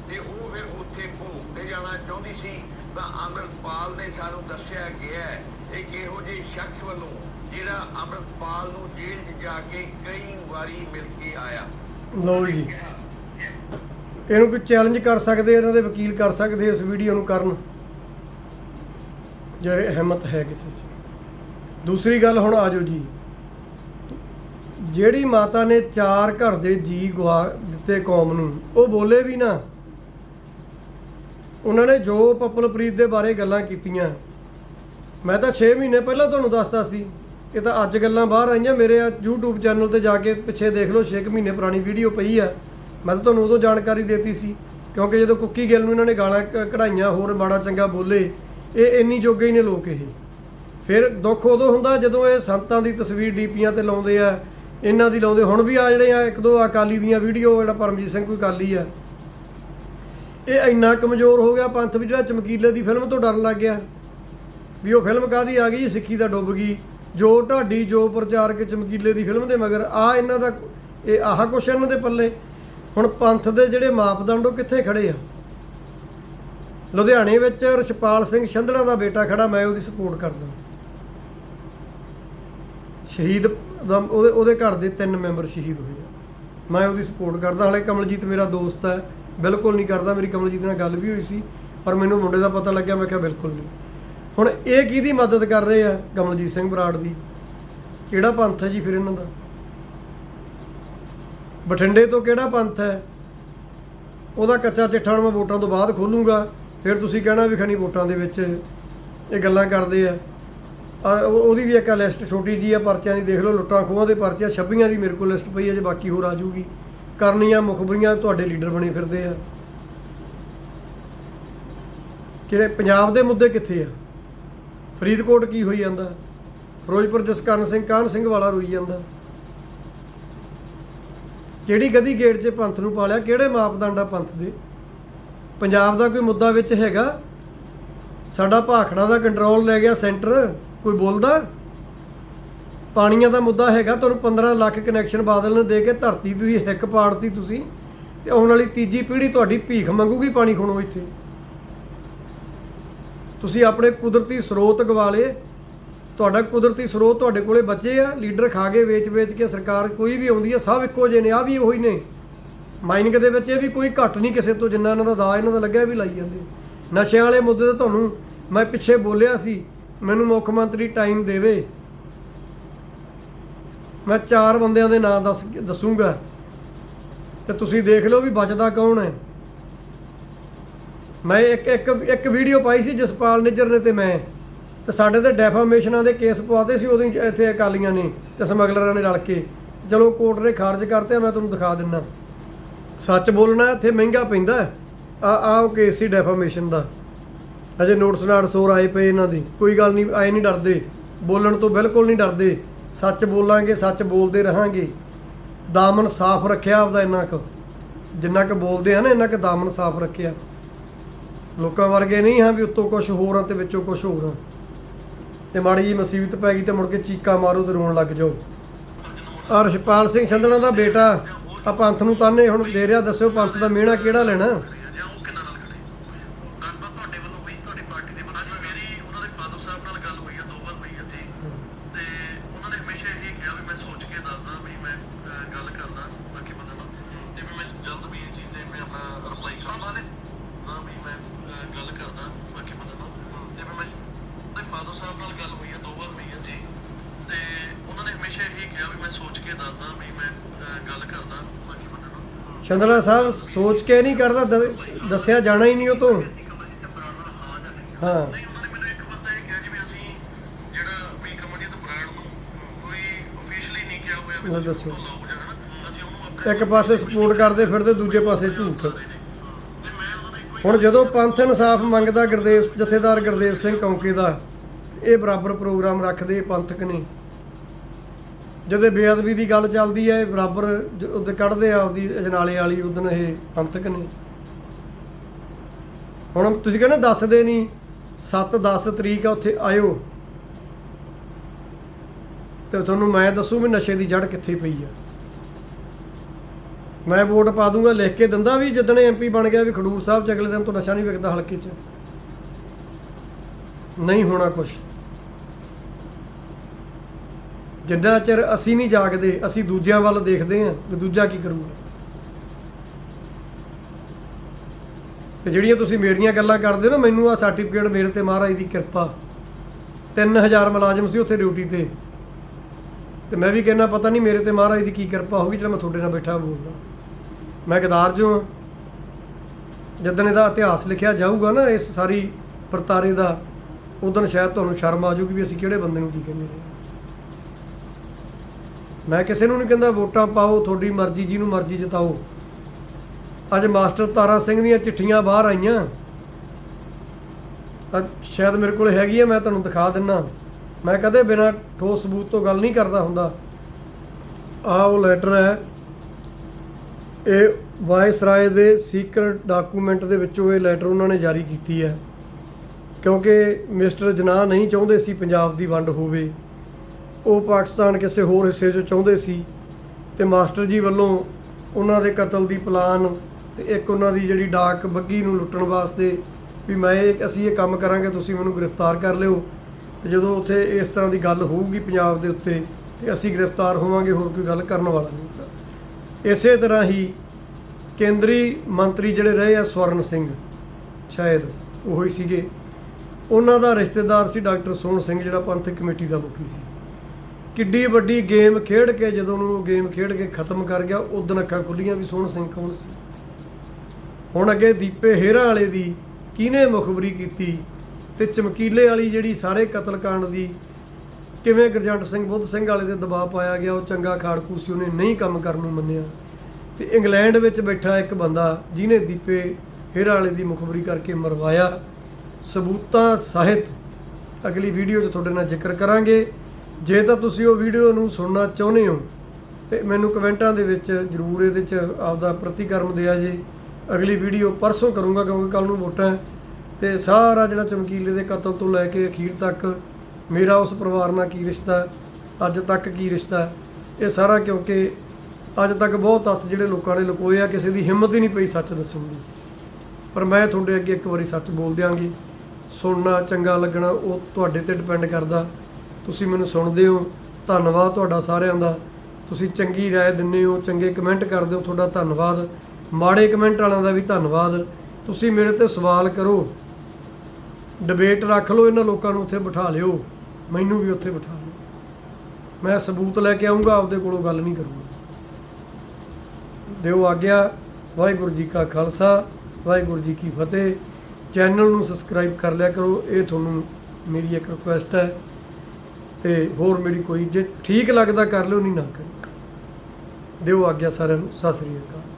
ਤੇ ਉਹ ਫਿਰ ਉੱਥੇ ਭੋਗ ਤੇ ਜਾਣਾ ਚਾਹੁੰਦੀ ਸੀ। ਤਾਂ ਅਮਰਪਾਲ ਨੇ ਸਾਨੂੰ ਦੱਸਿਆ ਗਿਆ ਇੱਕ ਇਹੋ ਜਿਹੇ ਸ਼ਖਸ ਵੱਲੋਂ ਜਿਹੜਾ ਅਮਰਪਾਲ ਨੂੰ ਜੇਲ੍ਹ 'ਚ ਜਾ ਕੇ ਕਈ ਵਾਰੀ ਮਿਲ ਕੇ ਆਇਆ। ਲਓ ਜੀ। ਇਹਨੂੰ ਕੋਈ ਚੈਲੰਜ ਕਰ ਸਕਦੇ, ਇਹਨਾਂ ਦੇ ਵਕੀਲ ਕਰ ਸਕਦੇ ਇਸ ਵੀਡੀਓ ਨੂੰ ਕਰਨ? ਜੇ ਹਿੰਮਤ ਹੈ ਕਿਸੇ 'ਚ। ਦੂਸਰੀ ਗੱਲ ਹੁਣ ਆਜੋ ਜੀ। ਜਿਹੜੀ ਮਾਤਾ ਨੇ ਚਾਰ ਘਰ ਦੇ ਜੀ ਗਵਾ ਦਿੱਤੇ ਕੌਮ ਨੂੰ, ਉਹ ਬੋਲੇ ਵੀ ਨਾ। ਉਹਨਾਂ ਨੇ ਜੋ ਪਪਲਪ੍ਰੀਤ ਦੇ ਬਾਰੇ ਗੱਲਾਂ ਕੀਤੀਆਂ। ਮੈਂ ਤਾਂ 6 ਮਹੀਨੇ ਪਹਿਲਾਂ ਤੁਹਾਨੂੰ ਦੱਸਦਾ ਸੀ ਇਹ ਤਾਂ ਅੱਜ ਗੱਲਾਂ ਬਾਹਰ ਆਈਆਂ। ਮੇਰੇ ਆ YouTube ਚੈਨਲ ਤੇ ਜਾ ਕੇ ਪਿੱਛੇ ਦੇਖ ਲਓ 6 ਮਹੀਨੇ ਪੁਰਾਣੀ ਵੀਡੀਓ ਪਈ ਆ। ਮੈਂ ਤਾਂ ਤੁਹਾਨੂੰ ਉਦੋਂ ਜਾਣਕਾਰੀ ਦੇਤੀ ਸੀ, ਕਿਉਂਕਿ ਜਦੋਂ ਕੁੱਕੀ ਗਿੱਲ ਨੂੰ ਇਹਨਾਂ ਨੇ ਗਾਲਾਂ ਕਢਾਈਆਂ, ਹੋਰ ਮਾੜਾ ਚੰਗਾ ਬੋਲੇ, ਇਹ ਇੰਨੀ ਜੋਗੇ ਹੀ ਨੇ ਲੋਕ ਇਹ। ਫਿਰ ਦੁੱਖ ਉਦੋਂ ਹੁੰਦਾ ਜਦੋਂ ਇਹ ਸੰਤਾਂ ਦੀ ਤਸਵੀਰ ਡੀਪੀਆਂ ਤੇ ਲਾਉਂਦੇ ਆ ਇਹਨਾਂ ਦੀ ਲਾਉਂਦੇ। ਹੁਣ ਵੀ ਆ ਜਿਹੜੇ ਆ ਇੱਕ ਦੋ ਅਕਾਲੀ ਦੀਆਂ ਵੀਡੀਓ, ਜਿਹੜਾ ਪਰਮਜੀਤ ਸਿੰਘ ਕੋਈ ਅਕਾਲੀ ਆ। ਇਹ ਇੰਨਾ ਕਮਜ਼ੋਰ ਹੋ ਗਿਆ ਪੰਥ ਵੀ, ਜਿਹੜਾ ਚਮਕੀਲੇ ਦੀ ਫਿਲਮ ਤੋਂ ਡਰ ਲੱਗ ਗਿਆ। ਵੀ ਉਹ ਫਿਲਮ ਕਾਦੀ ਆ ਗਈ? ਸਿੱਖੀ ਦਾ ਡੁੱਬ ਗਈ। ਜੋ ਢਾਡੀ, ਜੋ ਪ੍ਰਚਾਰਕ ਚਮਕੀਲੇ ਦੀ ਫਿਲਮ ਦੇ ਮਗਰ, ਆ ਇਹਨਾਂ ਦਾ ਇਹ ਆਹ ਕੁਛ ਇਹਨਾਂ ਦੇ ਪੱਲੇ। ਹੁਣ ਪੰਥ ਦੇ ਜਿਹੜੇ ਮਾਪਦੰਡ ਉਹ ਕਿੱਥੇ ਖੜੇ ਆ? ਲੁਧਿਆਣੇ ਵਿੱਚ ਰਛਪਾਲ ਸਿੰਘ ਛੰਦੜਾ ਦਾ ਬੇਟਾ ਖੜਾ, ਮੈਂ ਉਹਦੀ ਸਪੋਰਟ ਕਰਦਾ। ਸ਼ਹੀਦ ਦਾ ਉਹਦੇ ਉਹਦੇ ਘਰ ਦੇ ਤਿੰਨ ਮੈਂਬਰ ਸ਼ਹੀਦ ਹੋਏ ਆ। ਮੈਂ ਉਹਦੀ ਸਪੋਰਟ ਕਰਦਾ। ਹਲੇ ਕਮਲਜੀਤ ਮੇਰਾ ਦੋਸਤ ਹੈ। ਬਿਲਕੁਲ ਨਹੀਂ ਕਰਦਾ। ਮੇਰੀ ਕਮਲਜੀਤ ਨਾਲ ਗੱਲ ਵੀ ਹੋਈ ਸੀ, ਪਰ ਮੈਨੂੰ ਮੁੰਡੇ ਦਾ ਪਤਾ ਲੱਗਿਆ। ਮੈਂ ਕਿਹਾ ਬਿਲਕੁਲ ਨਹੀਂ। ਹੁਣ ਇਹ ਕਿਹਦੀ ਮਦਦ ਕਰ ਰਹੇ ਆ ਕਮਲਜੀਤ ਸਿੰਘ ਬਰਾੜ ਦੀ? ਕਿਹੜਾ ਪੰਥ ਹੈ ਜੀ ਫਿਰ ਇਹਨਾਂ ਦਾ? ਬਠਿੰਡੇ ਤੋਂ ਕਿਹੜਾ ਪੰਥ ਹੈ? ਉਹਦਾ ਕੱਚਾ ਚਿੱਠਾ ਹੁਣ ਮੈਂ ਵੋਟਾਂ ਤੋਂ ਬਾਅਦ ਖੋਲੂੰਗਾ। ਫਿਰ ਤੁਸੀਂ ਕਹਿਣਾ ਵੀ ਖਣੀ ਵੋਟਾਂ ਦੇ ਵਿੱਚ ਇਹ ਗੱਲਾਂ ਕਰਦੇ ਆ। ਉਹਦੀ ਵੀ ਇੱਕ ਲਿਸਟ ਛੋਟੀ ਜੀ ਆ, ਪਰਚਿਆਂ ਦੀ ਦੇਖ ਲਓ, ਲੁੱਟਾਂ ਖੋਹਾਂ ਦੇ ਪਰਚੇ ਆ 26 ਦੀ ਮੇਰੇ ਕੋਲ ਲਿਸਟ ਪਈ ਹੈ ਜੇ ਬਾਕੀ ਹੋਰ ਆ ਜੂਗੀ ਕਰਨੀਆਂ ਮੁਖਬਰੀਆਂ, ਤੁਹਾਡੇ ਲੀਡਰ ਬਣੇ ਫਿਰਦੇ ਆ। ਕਿਹੜੇ ਪੰਜਾਬ ਦੇ ਮੁੱਦੇ ਕਿੱਥੇ ਆ? ਫਰੀਦਕੋਟ ਕੀ ਹੋਈ ਜਾਂਦਾ? ਫਿਰੋਜ਼ਪੁਰ ਜਸਕਰਨ ਸਿੰਘ, ਕਾਹਨ ਸਿੰਘ ਵਾਲਾ ਰੋਈ ਜਾਂਦਾ? ਕਿਹੜੀ ਗਦੀ ਗੇਟ 'ਚ ਪੰਥ ਨੂੰ ਪਾਲਿਆ? ਕਿਹੜੇ ਮਾਪਦੰਡ ਆ ਪੰਥ ਦੇ? ਪੰਜਾਬ ਦਾ ਕੋਈ ਮੁੱਦਾ ਵਿੱਚ ਹੈਗਾ? ਸਾਡਾ ਭਾਖੜਾ ਦਾ ਕੰਟਰੋਲ ਲੈ ਗਿਆ ਸੈਂਟਰ ਕੋਈ ਬੋਲਦਾ? ਪਾਣੀਆਂ ਦਾ ਮੁੱਦਾ ਹੈਗਾ, ਤੁਹਾਨੂੰ 15 ਲੱਖ ਕਨੈਕਸ਼ਨ ਬਾਦਲ ਨੇ ਦੇ ਕੇ ਧਰਤੀ ਤੁਸੀਂ ਹਿੱਕ ਪਾੜਤੀ ਤੁਸੀਂ, ਤੇ ਆਉਣ ਵਾਲੀ ਤੀਜੀ ਪੀੜ੍ਹੀ ਤੁਹਾਡੀ ਭੀਖ ਮੰਗੂਗੀ ਪਾਣੀ ਖੁਣੋ ਇੱਥੇ। ਤੁਸੀਂ ਆਪਣੇ ਕੁਦਰਤੀ ਸਰੋਤ ਗਵਾ ਲਏ ਤੁਹਾਡਾ ਕੁਦਰਤੀ ਸਰੋਤ ਤੁਹਾਡੇ ਕੋਲੇ ਬਚੇ ਆ, ਲੀਡਰ ਖਾ ਕੇ ਵੇਚ-ਵੇਚ ਕੇ ਸਰਕਾਰ ਕੋਈ ਵੀ ਆਉਂਦੀ ਹੈ ਸਭ ਇੱਕੋ ਜਿਹੇ ਨੇ ਆ ਵੀ ਉਹੀ ਨੇ। ਮਾਈਨਿੰਗ ਦੇ ਵਿੱਚ ਇਹ ਵੀ ਕੋਈ ਘੱਟ ਨਹੀਂ ਕਿਸੇ ਤੋਂ, ਜਿੰਨਾ ਇਹਨਾਂ ਦਾ ਦਾਜ ਇਹਨਾਂ ਦਾ ਲੱਗਿਆ ਵੀ ਲਾਈ ਜਾਂਦੇ। ਨਸ਼ਿਆਂ ਵਾਲੇ ਮੁੱਦੇ ਤੇ ਤੁਹਾਨੂੰ ਮੈਂ ਪਿੱਛੇ ਬੋਲਿਆ ਸੀ ਮੈਨੂੰ ਮੁੱਖ ਮੰਤਰੀ ਟਾਈਮ ਦੇਵੇ। ਮੈਂ ਚਾਰ ਬੰਦਿਆਂ ਦੇ ਨਾਂ ਦੱਸ ਦੱਸੂਗਾ। ਤੇ ਤੁਸੀਂ ਦੇਖ ਲਓ ਵੀ ਬਚਦਾ ਕੌਣ ਹੈ। ਮੈਂ ਇੱਕ ਇੱਕ ਇੱਕ ਵੀਡੀਓ ਪਾਈ ਸੀ ਜਸਪਾਲ ਨਿੱਜਰ ਨੇ ਤੇ ਮੈਂ। ਤੇ ਸਾਡੇ ਤੇ ਡੈਫਾਮੇਸ਼ਨਾਂ ਦੇ ਕੇਸ ਪਵਾਤੇ ਸੀ, ਉਦੋਂ ਇੱਥੇ ਅਕਾਲੀਆਂ ਨੇ ਤੇ ਸਮਗਲਰਾਂ ਨੇ ਰਲ ਕੇ। ਚਲੋ ਕੋਰਟ ਨੇ ਖਾਰਜ ਕਰਤੇ, ਮੈਂ ਤੁਹਾਨੂੰ ਦਿਖਾ ਦਿੰਨਾ। ਸੱਚ ਬੋਲਣਾ, ਇੱਥੇ ਮਹਿੰਗਾ ਪੈਂਦਾ। ਹੈ। ਆ ਆ ਉਹ ਕੇਸ ਸੀ ਡੈਫਾਮੇਸ਼ਨ ਦਾ। ਹਜੇ ਨੋਟਸ ਨਾਲ ਸੋਰ ਆਏ ਪਏ ਇਹਨਾਂ ਦੇ। ਕੋਈ ਗੱਲ ਨਹੀਂ, ਆਏ ਨਹੀਂ ਡਰਦੇ। ਬੋਲਣ ਤੋਂ ਬਿਲਕੁਲ ਨਹੀਂ ਡਰਦੇ। ਸੱਚ ਬੋਲਾਂਗੇ, ਸੱਚ ਬੋਲਦੇ ਰਹਾਂਗੇ। ਦਾਮਨ ਸਾਫ਼ ਰੱਖਿਆ ਆਪਦਾ ਇੰਨਾ ਕੁ। ਜਿੰਨਾ ਕੁ ਬੋਲਦੇ ਆ ਨਾ, ਇੰਨਾ ਕੁ ਦਾਮਨ ਸਾਫ਼ ਰੱਖਿਆ। ਲੋਕਾਂ ਵਰਗੇ ਨਹੀਂ ਹਾਂ ਵੀ ਉੱਤੋਂ ਕੁਝ ਹੋਰ ਆ ਤੇ ਵਿੱਚੋਂ ਕੁਝ ਹੋਰ ਆ। ਤੇ ਮਾੜੀ ਜੀ ਮੁਸੀਬਤ ਪੈ ਗਈ ਤੇ ਮੁੜ ਕੇ ਚੀਕਾ ਮਾਰੋ ਤੇ ਰੋਣ ਲੱਗ ਜਾਓ। ਆ ਰਸ਼ਪਾਲ ਸਿੰਘ ਸੰਧਣਾ ਦਾ ਬੇਟਾ। ਆ ਪੰਥ ਨੂੰ ਤਾਨੇ ਹੁਣ ਦੇ ਰਿਹਾ, ਦੱਸਿਓ ਪੰਥ ਦਾ ਮਿਹਣਾ ਕਿਹੜਾ ਲੈਣਾ ਜਾਂ ਉਹ ਕਿੰਨਾ ਨਾਲ ਖੜੇ ਗੱਲਬਾਤ ਤੁਹਾਡੇ ਵੱਲੋਂ ਹੋਈ ਤੁਹਾਡੀ ਪਾਰਟੀ ਦੇ ਵੱਲੋਂ ਅੱਜ ਮੇਰੀ ਉਹਨਾਂ ਦੇ ਫਾਦਰ ਸਾਹਿਬ ਨਾਲ ਗੱਲ ਹੋਈ ਹੈ ਦੋ ਵਾਰ ਹੋਈ ਹੈ ਜੀ। ਤੇ ਉਹਨਾਂ ਨੇ ਹਮੇਸ਼ਾ ਇਹ ਕਿਹਾ ਵੀ ਮੈਂ ਸੋਚ ਕੇ ਦੱਸਦਾ ਵੀ ਮੈਂ ਅਹ, ਗੱਲ ਕਰਦਾ ਬਾਕੀ ਬੰਦੇ ਨਾਲ। ਤੇ ਵੀ ਮੈਂ ਜਲਦ ਵੀ ਇਹ ਚੀਜ਼ ਤੇ ਮੈਂ ਆਪਣਾ ਰਿਪਲਾਈ ਕਰਾਂਗਾ ਹਾਂ ਵੀ ਮੈਂ ਅਹ, ਗੱਲ ਕਰਦਾ ਬਾਕੀ ਬੰਦੇ ਨਾਲ। ਤੇ ਵੀ ਮੈਂ ਉਹਦੇ ਫਾਦਰ ਸਾਹਿਬ ਨਾਲ ਗੱਲ ਹੋਈ ਹੈ ਦੋ ਵਾਰ ਹੋਈ ਹੈ ਜੀ। ਤੇ ਉਹਨਾਂ ਨੇ ਹਮੇਸ਼ਾ ਇਹ ਕਿਹਾ ਵੀ ਮੈਂ ਸੋਚ ਕੇ ਦੱਸਦਾ ਵੀ ਮੈਂ ਅਹ, ਗੱਲ ਕਰਦਾ ਬਾਕੀ ਬੰਦੇ ਨਾਲ। ਸੰਧਣਾ ਸਾਹਿਬ ਸੋਚ ਕੇ ਨਹੀਂ ਕਰਦਾ ਦ- ਦੱਸਿਆ ਜਾਣਾ ਹੀ ਨਹੀਂ ਉਹ ਤੋਂ। ਹਾਂ ਨਹੀਂ ਦੱਸੋ। ਇੱਕ ਪਾਸੇ ਸਪੋਰਟ ਕਰਦੇ ਫਿਰਦੇ, ਦੂਜੇ ਪਾਸੇ ਝੂਠ। ਹੁਣ ਜਦੋਂ ਪੰਥ ਇਨਸਾਫ ਮੰਗਦਾ ਗੁਰਦੇਵ, ਜਥੇਦਾਰ ਗੁਰਦੇਵ ਸਿੰਘ ਕੌਂਕੇ ਦਾ, ਇਹ ਬਰਾਬਰ ਪ੍ਰੋਗਰਾਮ ਰੱਖਦੇ ਪੰਥਕ ਨੇ ਜਦੋਂ ਬੇਅਦਬੀ ਦੀ ਗੱਲ ਚੱਲਦੀ ਹੈ ਬਰਾਬਰ ਜ- ਕੱਢਦੇ ਆ ਉਹਦੀ ਅਜਨਾਲੇ ਵਾਲੀ ਉਦਨ ਇਹ ਪੰਥਕ ਨੇ ਹੁਣ ਤੁਸੀਂ ਕਹਿੰਦੇ ਦੱਸਦੇ ਨਹੀਂ 7 10 ਤਰੀਕ ਆ, ਉੱਥੇ ਆਇਓ। ਤੇ ਤੁਹਾਨੂੰ ਮੈਂ ਦੱਸੂ ਵੀ ਨਸ਼ੇ ਦੀ ਜੜ ਕਿੱਥੇ ਪਈ ਆ। ਮੈਂ ਵੋਟ ਪਾ ਦੂੰਗਾ, ਲਿਖ ਕੇ ਦਿੰਦਾ ਵੀ ਜਿੱਦਣ ਐਮਪੀ ਬਣ ਗਿਆ ਵੀ ਖਡੂਰ ਸਾਹਿਬ ਚ ਅਗਲੇ ਦਿਨ ਤੋਂ ਨਸ਼ਾ ਨਹੀਂ ਵਿਕਦਾ ਹਲਕੇ 'ਚ। ਨਹੀਂ ਹੋਣਾ ਕੁਝ ਜਿੰਨਾ ਚਿਰ ਅਸੀਂ ਨਹੀਂ ਜਾਗਦੇ, ਅਸੀਂ ਦੂਜਿਆਂ ਵੱਲ ਦੇਖਦੇ ਹਾਂ ਕਿ ਦੂਜਾ ਕੀ ਕਰੂਗਾ। ਤੇ ਜਿਹੜੀਆਂ ਤੁਸੀਂ ਮੇਰੀਆਂ ਗੱਲਾਂ ਕਰਦੇ ਹੋ ਨਾ, ਮੈਨੂੰ ਆ ਸਰਟੀਫਿਕੇਟ ਮੇਰੇ ਤੇ ਮਹਾਰਾਜ ਦੀ ਕਿਰਪਾ। 3000 ਮੁਲਾਜ਼ਮ ਸੀ ਉੱਥੇ ਡਿਊਟੀ ਤੇ। ਤੇ ਮੈਂ ਵੀ ਕਹਿੰਦਾ, ਪਤਾ ਨਹੀਂ ਮੇਰੇ ਤੇ ਮਹਾਰਾਜ ਦੀ ਕੀ ਕਿਰਪਾ ਹੋਊਗੀ ਜਿਹੜਾ ਮੈਂ ਤੁਹਾਡੇ ਨਾਲ ਬੈਠਾ ਬੋਲਦਾ। ਮੈਂ ਗਦਾਰ ਜੋ ਹਾਂ। ਜਦੋਂ ਇਹਦਾ ਇਤਿਹਾਸ ਲਿਖਿਆ ਜਾਊਗਾ ਨਾ, ਇਸ ਸਾਰੀ ਪਰਤਾਰੇ ਦਾ, ਉਦੋਂ ਸ਼ਾਇਦ ਤੁਹਾਨੂੰ ਸ਼ਰਮ ਆ ਜਾਊਗੀ ਵੀ ਅਸੀਂ ਕਿਹੜੇ ਬੰਦੇ ਨੂੰ ਕੀ ਕਹਿੰਦੇ ਰਹੇ ਮੈਂ ਕਿਸੇ ਨੂੰ ਨਹੀਂ ਕਹਿੰਦਾ, ਵੋਟਾਂ ਪਾਓ, ਤੁਹਾਡੀ ਮਰਜ਼ੀ, ਜਿਹਨੂੰ ਮਰਜ਼ੀ ਜਿਤਾਓ। ਅੱਜ ਮਾਸਟਰ ਤਾਰਾ ਸਿੰਘ ਦੀਆਂ ਚਿੱਠੀਆਂ ਬਾਹਰ ਆਈਆਂ। ਅੱਜ ਸ਼ਾਇਦ ਮੇਰੇ ਕੋਲ ਹੈਗੀ ਆ, ਮੈਂ ਤੁਹਾਨੂੰ ਦਿਖਾ ਦਿੰਨਾ ਮੈਂ ਕਦੇ ਬਿਨਾਂ ਠੋਸ ਸਬੂਤ ਤੋਂ ਗੱਲ ਨਹੀਂ ਕਰਦਾ ਹੁੰਦਾ। ਆਹ ਉਹ ਲੈਟਰ ਹੈ। ਇਹ ਵਾਇਸਰਾਏ ਦੇ ਸੀਕ੍ਰੇਟ ਡਾਕੂਮੈਂਟ ਦੇ ਵਿੱਚੋਂ ਇਹ ਲੈਟਰ ਉਹਨਾਂ ਨੇ ਜਾਰੀ ਕੀਤੀ ਹੈ। ਕਿਉਂਕਿ ਮਿਸਟਰ ਜਨਾਹ ਨਹੀਂ ਚਾਹੁੰਦੇ ਸੀ ਪੰਜਾਬ ਦੀ ਵੰਡ ਹੋਵੇ। ਉਹ ਪਾਕਿਸਤਾਨ ਕਿਸੇ ਹੋਰ ਹਿੱਸੇ 'ਚ ਚਾਹੁੰਦੇ ਸੀ ਤੇ ਮਾਸਟਰ ਜੀ ਵੱਲੋਂ ਉਹਨਾਂ ਦੇ ਕਤਲ ਦੀ ਪਲਾਨ ਤੇ ਇੱਕ ਉਹਨਾਂ ਦੀ ਜਿਹੜੀ ਡਾਕ ਬੱਗੀ ਨੂੰ ਲੁੱਟਣ ਵਾਸਤੇ ਵੀ ਮੈਂ ਇਹ ਅਸੀਂ ਇਹ ਕੰਮ ਕਰਾਂਗੇ, ਤੁਸੀਂ ਮੈਨੂੰ ਗ੍ਰਿਫਤਾਰ ਕਰ ਲਿਓ। ਤੇ ਜਦੋਂ ਉੱਥੇ ਇਸ ਤਰ੍ਹਾਂ ਦੀ ਗੱਲ ਹੋਊਗੀ ਪੰਜਾਬ ਦੇ ਉੱਤੇ, ਤੇ ਅਸੀਂ ਗ੍ਰਿਫਤਾਰ ਹੋਵਾਂਗੇ, ਹੋਰ ਕੋਈ ਗੱਲ ਕਰਨ ਵਾਲਾ ਨਹੀਂ ਇਸੇ ਤਰ੍ਹਾਂ ਹੀ ਕੇਂਦਰੀ ਮੰਤਰੀ ਜਿਹੜੇ ਰਹੇ ਆ ਸਵਰਨ ਸਿੰਘ, ਸ਼ਾਇਦ ਉਹੀ ਸੀਗੇ, ਉਹਨਾਂ ਦਾ ਰਿਸ਼ਤੇਦਾਰ ਸੀ ਡਾਕਟਰ ਸੋਹਣ ਸਿੰਘ, ਜਿਹੜਾ ਪੰਥਕ ਕਮੇਟੀ ਦਾ ਮੁਖੀ ਸੀ। ਕਿੱਡੀ ਵੱਡੀ ਗੇਮ ਖੇਡ ਕੇ ਜਦੋਂ ਉਹ ਗੇਮ ਖੇਡ ਕੇ ਖਤਮ ਕਰ ਗਿਆ ਉਦੋਂ ਅੱਖਾਂ ਖੁੱਲੀਆਂ ਵੀ ਸੋਹਣ ਸਿੰਘ ਕੌਣ ਸੀ? ਹੁਣ ਅੱਗੇ ਦੀਪੇ ਹੇਰਾ ਵਾਲੇ ਦੀ ਕਿਹਨੇ ਮੁਖਬਰੀ ਕੀਤੀ? ਤੇ ਚਮਕੀਲੇ ਵਾਲੀ ਜਿਹੜੀ ਸਾਰੇ ਕਤਲकांड ਦੀ ਕਿਵੇਂ ਗੁਰਜੰਟ ਸਿੰਘ ਬੁੱਧ ਸਿੰਘ ਵਾਲੇ ਤੇ ਦਬਾਅ ਪਾਇਆ ਗਿਆ, ਉਹ ਚੰਗਾ ਖਾੜਕੂ ਸੀ, ਉਹਨੇ ਨਹੀਂ ਕੰਮ ਕਰਨ ਨੂੰ ਮੰਨਿਆ। ਤੇ ਇੰਗਲੈਂਡ ਵਿੱਚ ਬੈਠਾ ਇੱਕ ਬੰਦਾ, ਜਿਹਨੇ ਦੀਪੇ ਹੇਰਾ ਵਾਲੇ ਦੀ ਮੁਖਬਰੀ ਕਰਕੇ ਮਰਵਾਇਆ। ਸਬੂਤਾਂ ਸਹਿਤ ਅਗਲੀ ਵੀਡੀਓ 'ਚ ਤੁਹਾਡੇ ਨਾਲ ਜ਼ਿਕਰ ਕਰਾਂਗੇ। ਜੇ ਤਾਂ ਤੁਸੀਂ ਉਹ ਵੀਡੀਓ ਨੂੰ ਸੁਣਨਾ ਚਾਹੁੰਦੇ ਹੋ, ਤੇ ਮੈਨੂੰ ਕਮੈਂਟਾਂ ਦੇ ਵਿੱਚ ਜਰੂਰ ਇਹਦੇ 'ਚ ਆਪਦਾ ਪ੍ਰਤੀਕਰਮ ਦਿਆ ਜੇ। ਅਗਲੀ ਵੀਡੀਓ ਪਰਸੋਂ ਕਰੂੰਗਾ, ਕਿਉਂਕਿ ਕੱਲ ਨੂੰ ਵੋਟਾਂ ਤੇ ਸਾਰਾ ਜਿਹੜਾ ਚਮਕੀਲੇ ਦੇ ਕਤਲ ਤੋਂ ਲੈ ਕੇ ਅਖੀਰ ਤੱਕ ਮੇਰਾ ਉਸ ਪਰਿਵਾਰ ਨਾਲ ਕੀ ਰਿਸ਼ਤਾ ਅੱਜ ਤੱਕ ਕੀ ਰਿਸ਼ਤਾ ਇਹ ਸਾਰਾ ਕਿਉਂਕਿ ਅੱਜ ਤੱਕ ਬਹੁਤ ਤੱਥ ਜਿਹੜੇ ਲੋਕਾਂ ਨੇ ਲੁਕੋਏ ਆ, ਕਿਸੇ ਦੀ ਹਿੰਮਤ ਹੀ ਨਹੀਂ ਪਈ ਸੱਚ ਦੱਸਣ ਦੀ। ਪਰ ਮੈਂ ਤੁਹਾਡੇ ਅੱਗੇ ਇੱਕ ਵਾਰੀ ਸੱਚ ਬੋਲ ਦਿਆਂਗੀ। ਸੁਣਨਾ, ਚੰਗਾ ਲੱਗਣਾ, ਉਹ ਤੁਹਾਡੇ ਤੇ ਡਿਪੈਂਡ ਕਰਦਾ। ਤੁਸੀਂ ਮੈਨੂੰ ਸੁਣਦੇ ਹੋ, ਧੰਨਵਾਦ ਤੁਹਾਡਾ ਸਾਰਿਆਂ ਦਾ। ਤੁਸੀਂ ਚੰਗੀ ਰਾਏ ਦਿੰਦੇ ਹੋ, ਚੰਗੇ ਕਮੈਂਟ ਕਰਦੇ ਹੋ, ਤੁਹਾਡਾ ਧੰਨਵਾਦ। ਮਾੜੇ ਕਮੈਂਟ ਵਾਲਿਆਂ ਦਾ ਵੀ ਧੰਨਵਾਦ। ਤੁਸੀਂ ਮੇਰੇ ਤੇ ਸਵਾਲ ਕਰੋ। ਡਿਬੇਟ ਰੱਖ ਲਓ ਇਹਨਾਂ ਲੋਕਾਂ ਨੂੰ, ਉੱਥੇ ਬਿਠਾ ਲਿਓ। ਮੈਨੂੰ ਵੀ ਉੱਥੇ ਬਿਠਾ ਲਿਓ। ਮੈਂ ਸਬੂਤ ਲੈ ਕੇ ਆਉਂਗਾ ਆਪਦੇ ਕੋਲੋਂ ਗੱਲ ਨਹੀਂ ਕਰੂੰਗਾ। ਦਿਓ ਆਗਿਆ, ਵਾਹਿਗੁਰੂ ਜੀ ਕਾ ਖਾਲਸਾ, ਵਾਹਿਗੁਰੂ ਜੀ ਕੀ ਫਤਿਹ। ਚੈਨਲ ਨੂੰ ਸਬਸਕ੍ਰਾਈਬ ਕਰ ਲਿਆ ਕਰੋ, ਇਹ ਤੁਹਾਨੂੰ ਮੇਰੀ ਇੱਕ ਰਿਕੁਐਸਟ ਹੈ। ਤੇ ਹੋਰ ਮੇਰੀ ਕੋਈ ਜੇ ਠੀਕ ਲੱਗਦਾ, ਕਰ ਲਿਓ, ਨਹੀਂ ਨਾ ਕਰੋ ਦਿਓ ਆਗਿਆ ਸਾਰਿਆਂ ਨੂੰ, ਸਤਿ ਸ੍ਰੀ ਅਕਾਲ।